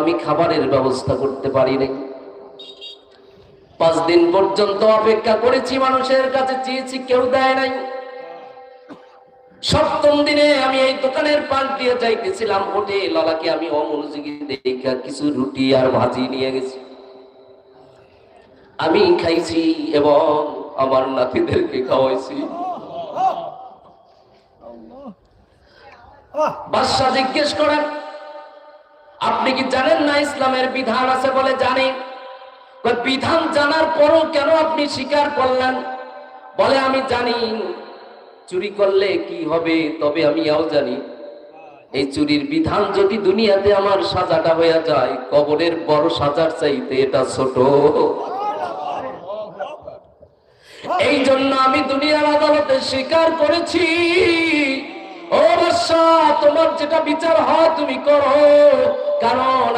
আমি খাবারের ব্যবস্থা করতে পারি নাই। পাঁচ দিন পর্যন্ত অপেক্ষা করেছি মানুষের কাছে চেয়েছি কেউ দেয় নাই। সপ্তম দিনে আমি এই দোকানের পাশ দিয়ে যাইতেছিলাম হোটে লালাকে আমি অমনোযোগী দেখা কিছু রুটি আর ভাজি নিয়ে গেছি। আমি খাইছি এবং আমার নাতিদেরকে খাওয়াইছি। বাদশাহ জিজ্ঞেস করেন আপনি কি জানেন না ইসলামের বিধান আছে বলে জানি? বিধান জানার পরও কেন আপনি স্বীকার করলেন? বলে আমি জানি। চুরি করলে কি হবে তবে আমি আও জানি। এই চুরির বিধান যদি দুনিয়াতে আমার সাজাটা হয়ে যায়, কবরের বড় সাজার চাইতে এটা ছোট। এই জন্য আমি দুনিয়ার আদালতে স্বীকার করেছি। ও তোমার যেটা বিচার হয় তুমি করো। কারণ